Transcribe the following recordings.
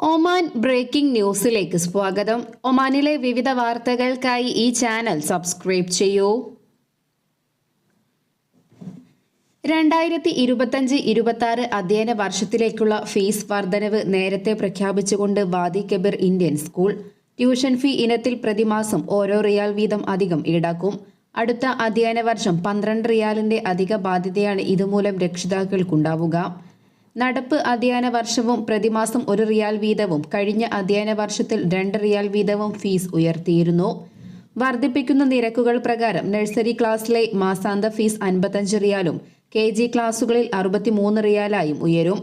Oman breaking ന്യൂസിലേക്ക് സ്വാഗതം. ഒമാനിലെ വിവിധ വാർത്തകൾക്കായി ഈ ചാനൽ സബ്സ്ക്രൈബ് ചെയ്യൂ. രണ്ടായിരത്തി ഇരുപത്തഞ്ച് ഇരുപത്തി ആറ് അധ്യയന വർഷത്തിലേക്കുള്ള ഫീസ് വർധനവ് നേരത്തെ പ്രഖ്യാപിച്ചുകൊണ്ട് Wadi Kabir Indian school. Tuition fee ഇനത്തിൽ പ്രതിമാസം ഓരോ റിയാൽ വീതം അധികം ഈടാക്കും. അടുത്ത അധ്യയന വർഷം പന്ത്രണ്ട് റിയാലിന്റെ അധിക ബാധ്യതയാണ് ഇതുമൂലം രക്ഷിതാക്കൾക്കുണ്ടാവുക. നടപ്പ് അധ്യയന വർഷവും പ്രതിമാസം ഒരു റിയാൽ വീതവും കഴിഞ്ഞ അധ്യയന വർഷത്തിൽ രണ്ട് റിയാൽ വീതവും ഫീസ് ഉയർത്തിയിരുന്നു. വർദ്ധിപ്പിക്കുന്ന നിരക്കുകൾ പ്രകാരം നഴ്സറി ക്ലാസ്സിലെ മാസാന്ത ഫീസ് അൻപത്തഞ്ച് റിയാലും കെ ജി ക്ലാസുകളിൽ അറുപത്തിമൂന്ന് റിയാലായും ഉയരും.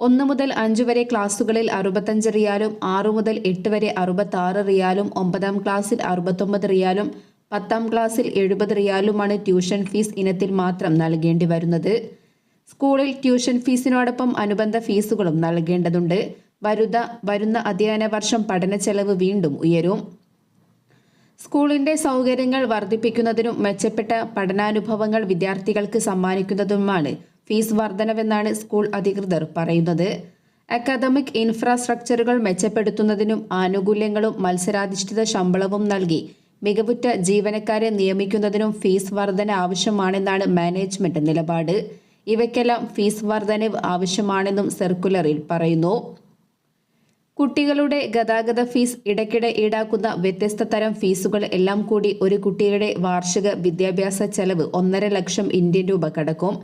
ഒന്ന് മുതൽ അഞ്ച് വരെ ക്ലാസ്സുകളിൽ അറുപത്തഞ്ച് റിയാലും ആറ് മുതൽ എട്ട് വരെ അറുപത്തി റിയാലും ഒമ്പതാം ക്ലാസ്സിൽ അറുപത്തൊമ്പത് റിയാലും പത്താം ക്ലാസ്സിൽ എഴുപത് റിയാലുമാണ് ട്യൂഷൻ ഫീസ് ഇനത്തിൽ മാത്രം നൽകേണ്ടി വരുന്നത്. സ്കൂളിൽ ട്യൂഷൻ ഫീസിനോടൊപ്പം അനുബന്ധ ഫീസുകളും നൽകേണ്ടതുണ്ട്. വരുത വരുന്ന അധ്യയന വർഷം പഠന ചെലവ് വീണ്ടും ഉയരും. സ്കൂളിന്റെ സൗകര്യങ്ങൾ വർദ്ധിപ്പിക്കുന്നതിനും മെച്ചപ്പെട്ട പഠനാനുഭവങ്ങൾ വിദ്യാർത്ഥികൾക്ക് സമ്മാനിക്കുന്നതുമാണ് ഫീസ് വർധനവെന്നാണ് സ്കൂൾ അധികൃതർ പറയുന്നത്. അക്കാദമിക് ഇൻഫ്രാസ്ട്രക്ചറുകൾ മെച്ചപ്പെടുത്തുന്നതിനും ആനുകൂല്യങ്ങളും മത്സരാധിഷ്ഠിത ശമ്പളവും നൽകി മികവുറ്റ ജീവനക്കാരെ നിയമിക്കുന്നതിനും ഫീസ് വർധന ആവശ്യമാണെന്നാണ് മാനേജ്മെന്റ് നിലപാട്. ഇവയ്ക്കെല്ലാം ഫീസ് വർധനവ് ആവശ്യമാണെന്നും സർക്കുലറിൽ പറയുന്നു. കുട്ടികളുടെ ഗതാഗത ഫീസ് ഇടയ്ക്കിടെ ഈടാക്കുന്ന വ്യത്യസ്ത തരം ഫീസുകൾ എല്ലാം കൂടി ഒരു കുട്ടിയുടെ വാർഷിക വിദ്യാഭ്യാസ ചെലവ് ഒന്നര ലക്ഷം ഇന്ത്യൻ രൂപ കടക്കും.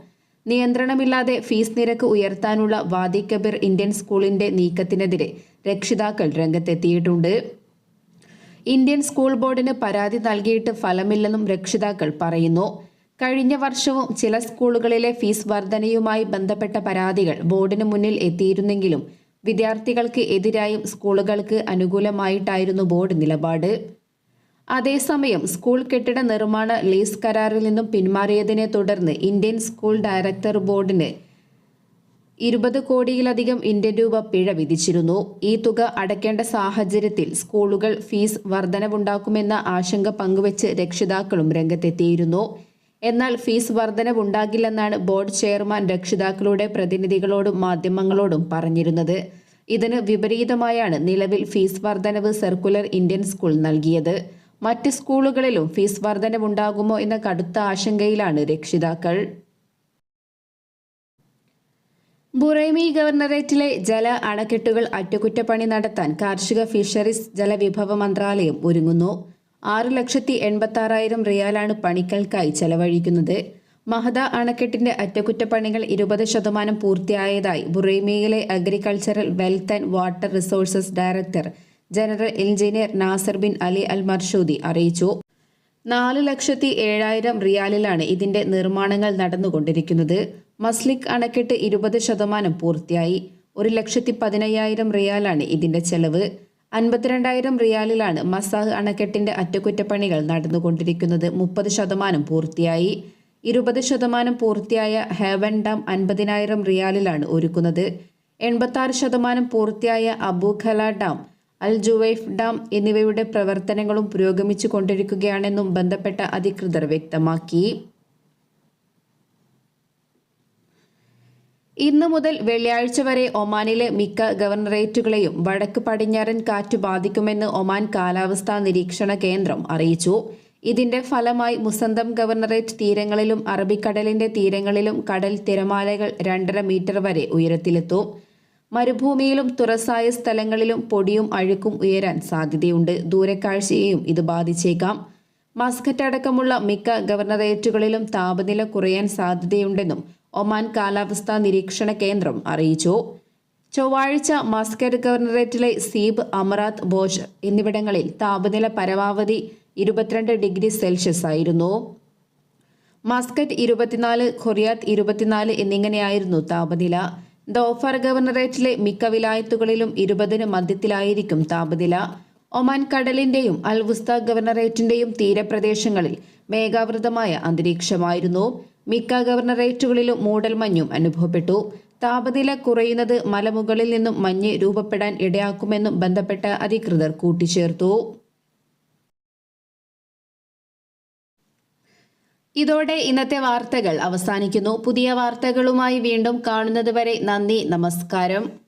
നിയന്ത്രണമില്ലാതെ ഫീസ് നിരക്ക് ഉയർത്താനുള്ള വാദി കബീർ ഇന്ത്യൻ സ്കൂളിന്റെ നീക്കത്തിനെതിരെ രക്ഷിതാക്കൾ രംഗത്തെത്തിയിട്ടുണ്ട്. ഇന്ത്യൻ സ്കൂൾ ബോർഡിന് പരാതി നൽകിയിട്ട് ഫലമില്ലെന്നും രക്ഷിതാക്കൾ പറയുന്നു. കഴിഞ്ഞ വർഷവും ചില സ്കൂളുകളിലെ ഫീസ് വർധനയുമായി ബന്ധപ്പെട്ട പരാതികൾ ബോർഡിന് മുന്നിൽ എത്തിയിരുന്നെങ്കിലും വിദ്യാർത്ഥികൾക്ക് എതിരായും സ്കൂളുകൾക്ക് അനുകൂലമായിട്ടായിരുന്നു ബോർഡ് നിലപാട്. അതേസമയം സ്കൂൾ കെട്ടിട നിർമ്മാണ ലീസ് കരാറിൽ നിന്നും പിന്മാറിയതിനെ തുടർന്ന് ഇന്ത്യൻ സ്കൂൾ ഡയറക്ടർ ബോർഡിന് ഇരുപത് കോടിയിലധികം ഇന്ത്യൻ രൂപ പിഴ വിധിച്ചിരുന്നു. ഈ തുക അടയ്ക്കേണ്ട സാഹചര്യത്തിൽ സ്കൂളുകൾ ഫീസ് വർധനവുണ്ടാക്കുമെന്ന ആശങ്ക പങ്കുവച്ച് രക്ഷിതാക്കളും രംഗത്തെത്തിയിരുന്നു. എന്നാൽ ഫീസ് വർധനവുണ്ടാകില്ലെന്നാണ് ബോർഡ് ചെയർമാൻ രക്ഷിതാക്കളുടെ പ്രതിനിധികളോടും മാധ്യമങ്ങളോടും പറഞ്ഞിരുന്നത്. ഇതിന് വിപരീതമായാണ് നിലവിൽ ഫീസ് വർധനവ് സർക്കുലർ ഇന്ത്യൻ സ്കൂൾ നൽകിയത്. മറ്റ് സ്കൂളുകളിലും ഫീസ് വർധനവുണ്ടാകുമോ എന്ന കടുത്ത ആശങ്കയിലാണ് രക്ഷിതാക്കൾ. ബുറൈമി ഗവർണറേറ്റിലെ ജല അണക്കെട്ടുകൾ അറ്റകുറ്റപ്പണി നടത്താൻ കാർഷിക ഫിഷറീസ് ജലവിഭവ മന്ത്രാലയം ഒരുങ്ങുന്നു. ആറ് ലക്ഷത്തി എൺപത്തി ആറായിരം റിയാലാണ് പണികൾക്കായി ചെലവഴിക്കുന്നത്. മഹദ അണക്കെട്ടിന്റെ അറ്റകുറ്റപ്പണികൾ ഇരുപത് ശതമാനം പൂർത്തിയായതായി ബുറേമിയയിലെ agricultural wealth and water resources director general engineer Nasser bin Ali al Marshoudi അറിയിച്ചു. നാല് ലക്ഷത്തി ഏഴായിരം റിയാലിലാണ് ഇതിന്റെ നിർമ്മാണങ്ങൾ നടന്നുകൊണ്ടിരിക്കുന്നത്. മസ്ലിക് അണക്കെട്ട് ഇരുപത് ശതമാനം പൂർത്തിയായി. ഒരു ലക്ഷത്തി പതിനയ്യായിരം റിയാലാണ് ഇതിന്റെ ചെലവ്. അൻപത്തിരണ്ടായിരം റിയാലിലാണ് മസാഹ് അണക്കെട്ടിന്റെ അറ്റകുറ്റപ്പണികൾ നടന്നുകൊണ്ടിരിക്കുന്നത്. മുപ്പത് ശതമാനം പൂർത്തിയായി. ഇരുപത് ശതമാനം പൂർത്തിയായ ഹേവൻ ഡാം അൻപതിനായിരം റിയാലിലാണ് ഒരുക്കുന്നത്. എൺപത്തി ശതമാനം പൂർത്തിയായ അബുഖല ഡാം അൽ ജുവൈഫ് ഡാം എന്നിവയുടെ പ്രവർത്തനങ്ങളും പുരോഗമിച്ചു കൊണ്ടിരിക്കുകയാണെന്നും ബന്ധപ്പെട്ട അധികൃതർ വ്യക്തമാക്കി. ഇന്നു മുതൽ വെള്ളിയാഴ്ച വരെ ഒമാനിലെ മിക്ക ഗവർണറേറ്റുകളെയും വടക്ക് പടിഞ്ഞാറൻ കാറ്റ് ബാധിക്കുമെന്ന് ഒമാൻ കാലാവസ്ഥാ നിരീക്ഷണ കേന്ദ്രം അറിയിച്ചു. ഇതിന്റെ ഫലമായി മുസന്തം ഗവർണറേറ്റ് തീരങ്ങളിലും അറബിക്കടലിന്റെ തീരങ്ങളിലും കടൽ തിരമാലകൾ രണ്ടര മീറ്റർ വരെ ഉയരത്തിലെത്തും. മരുഭൂമിയിലും തുറസായ സ്ഥലങ്ങളിലും പൊടിയും അഴുക്കും ഉയരാൻ സാധ്യതയുണ്ട്. ദൂരക്കാഴ്ചയെയും ഇത് ബാധിച്ചേക്കാം. മസ്കറ്റ് അടക്കമുള്ള മിക്ക ഗവർണറേറ്റുകളിലും താപനില കുറയാൻ സാധ്യതയുണ്ടെന്നും ഒമാൻ കാലാവസ്ഥാ നിരീക്ഷണ കേന്ദ്രം അറിയിച്ചു. ചൊവ്വാഴ്ച മസ്കറ്റ് ഗവർണറേറ്റിലെ സീബ് അമറാത്ത് ബോജ് എന്നിവിടങ്ങളിൽ താപനില പരമാവധി ഇരുപത്തിരണ്ട് ഡിഗ്രി സെൽഷ്യസ് ആയിരുന്നു. മസ്കറ്റ് ഇരുപത്തിനാല് ഖൊറിയാത്ത് ഇരുപത്തിനാല് എന്നിങ്ങനെയായിരുന്നു താപനില. ദോഫർ ഗവർണറേറ്റിലെ മിക്ക വിലായത്തുകളിലും ഇരുപതിന് മധ്യത്തിലായിരിക്കും താപനില. ഒമാൻ കടലിന്റെയും അൽവുസ്ത ഗവർണറേറ്റിന്റെയും തീരപ്രദേശങ്ങളിൽ മേഘാവൃതമായ അന്തരീക്ഷമായിരുന്നു. മിക്ക ഗവർണറേറ്റുകളിലും മൂടൽമഞ്ഞും അനുഭവപ്പെട്ടു. താപനില കുറയുന്നത് മലമുകളിൽ നിന്നും മഞ്ഞ് രൂപപ്പെടാൻ ഇടയാക്കുമെന്നും ബന്ധപ്പെട്ട അധികൃതർ കൂട്ടിച്ചേർത്തു. ഇതോടെ ഇന്നത്തെ വാർത്തകൾ അവസാനിക്കുന്നു. പുതിയ വാർത്തകളുമായി വീണ്ടും കാണുന്നതുവരെ നന്ദി നമസ്കാരം.